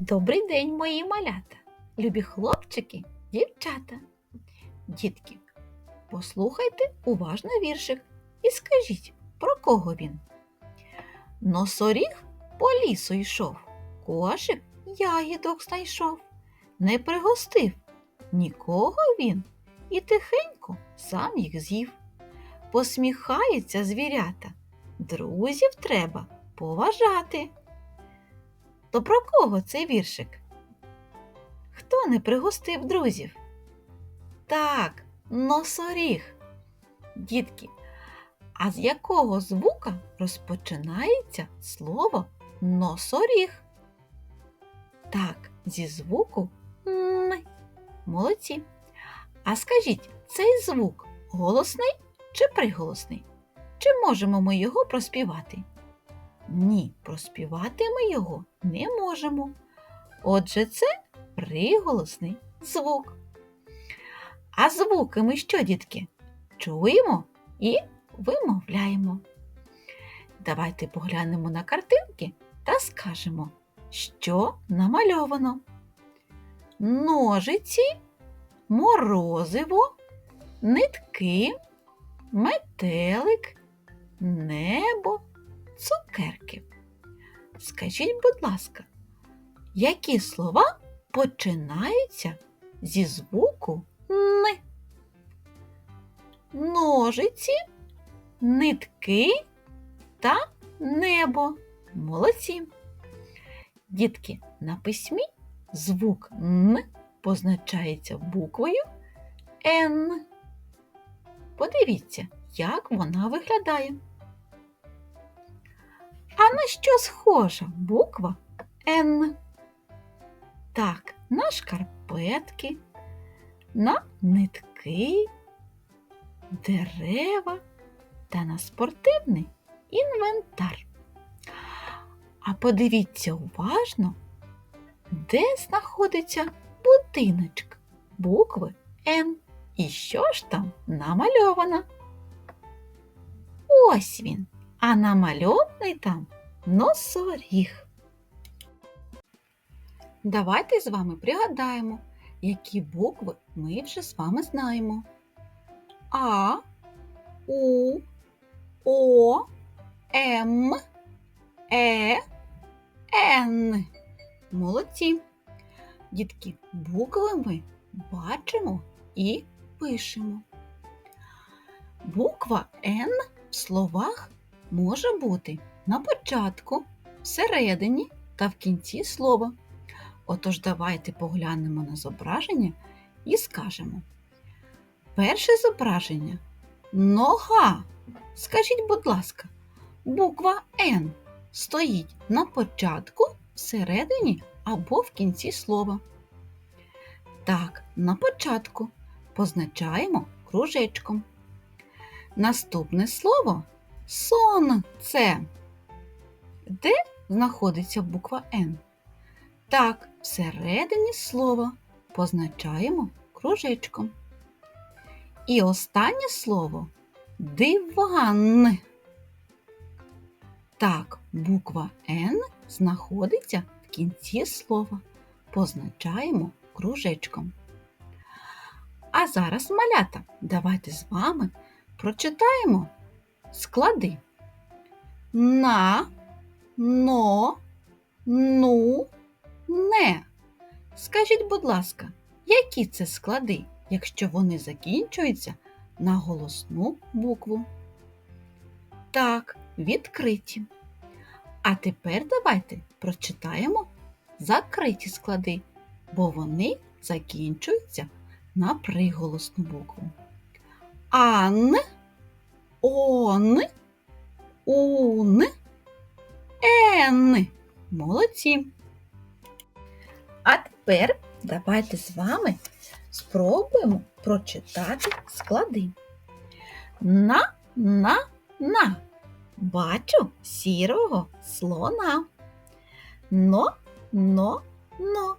Добрий день, мої малята, любі хлопчики, дівчата. Дітки, послухайте уважно віршик і скажіть, про кого він. Носоріг по лісу йшов, кошик ягідок знайшов, не пригостив нікого він і тихенько сам їх з'їв. Посміхаються звірята, друзів треба поважати. То про кого цей віршик? Хто не пригостив друзів? Так, носоріг. Дітки, а з якого звука розпочинається слово носоріг? Так, зі звуку Н. Молодці. А скажіть, цей звук голосний чи приголосний? Чи можемо ми його проспівати? Ні, проспівати ми його не можемо. Отже, це приголосний звук. А звуки ми що, дітки? Чуємо і вимовляємо. Давайте поглянемо на картинки та скажемо, що намальовано. Ножиці, морозиво, нитки, метелик, небо, цукерки. Скажіть, будь ласка, які слова починаються зі звуку Н? Ножиці, нитки та небо. Молодці. Дітки, на письмі звук Н позначається буквою Н. Подивіться, як вона виглядає. А на що схожа буква Н? Так, на шкарпетки, на нитки, дерева та на спортивний інвентар. А подивіться уважно, де знаходиться будиночок букви Н. І що ж там намальовано? Ось він а намальований там носоріг. Давайте з вами пригадаємо, які букви ми вже з вами знаємо. А, У, О, М, Е, Н. Молодці. Дітки, букви ми бачимо і пишемо. Буква Н в словах може бути на початку, всередині та в кінці слова. Отож, давайте поглянемо на зображення і скажемо. Перше зображення нога. Скажіть, будь ласка, буква Н стоїть на початку, всередині або в кінці слова. Так, на початку позначаємо кружечком. Наступне слово Сонце. Де знаходиться буква Н? Так, всередині слова позначаємо кружечком. І останнє слово диван. Так, буква Н знаходиться в кінці слова. Позначаємо кружечком. А зараз малята, давайте з вами прочитаємо склади. На, но, ну, не. Скажіть, будь ласка, які це склади, якщо вони закінчуються на голосну букву? Так, відкриті. А тепер давайте прочитаємо закриті склади, бо вони закінчуються на приголосну букву. Ан он, ун, ен. Молодці. А тепер давайте з вами спробуємо прочитати склади. На, на, на. Бачу сірого слона. Но, но, но.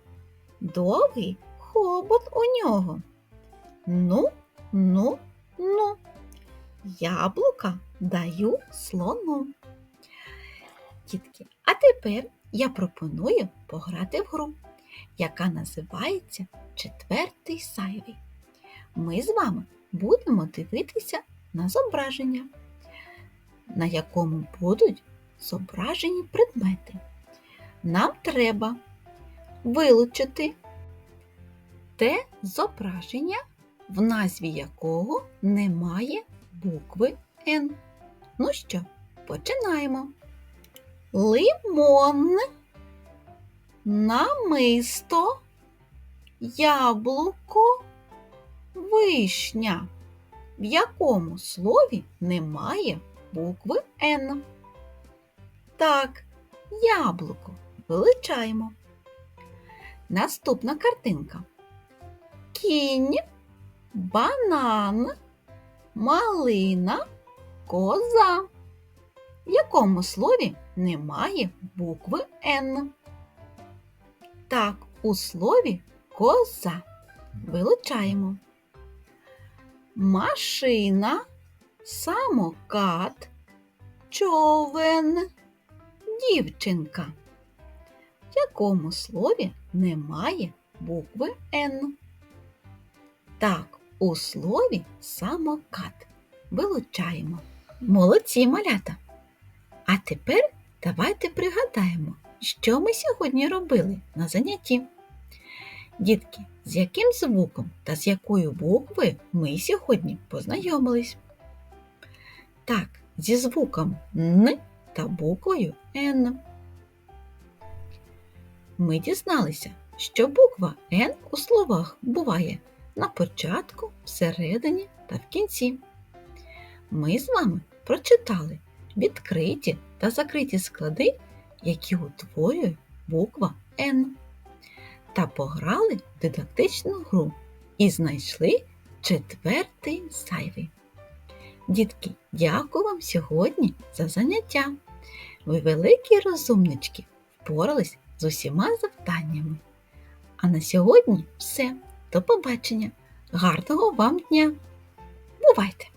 Довгий хобот у нього. Ну, ну, ну. Яблука даю слону. Дітки, а тепер я пропоную пограти в гру, яка називається Четвертий сайвий. Ми з вами будемо дивитися на зображення, на якому будуть зображені предмети. Нам треба вилучити те зображення, в назві якого немає букви Н. Ну що, починаємо. Лимон, намисто, яблуко, вишня. В якому слові немає букви Н? Так, яблуко. Величаємо. Наступна картинка. Кінь, банан, малина, коза. В якому слові немає букви Н? Так, у слові коза. Вилучаємо. Машина, самокат, човен, дівчинка. В якому слові немає букви Н? Так, у слові самокат. Вилучаємо. Молодці малята. А тепер давайте пригадаємо, що ми сьогодні робили на занятті. Дітки, з яким звуком та з якою буквою ми сьогодні познайомились? Так, зі звуком Н та буквою Н. Ми дізналися, що буква Н у словах буває на початку, всередині та в кінці. Ми з вами прочитали відкриті та закриті склади, які утворює буква Н, та пограли в дидактичну гру і знайшли четвертий зайвий. Дітки, дякую вам сьогодні за заняття. Ви великі розумнички впорались з усіма завданнями. А на сьогодні все. До побачення. Гарного вам дня! Бувайте!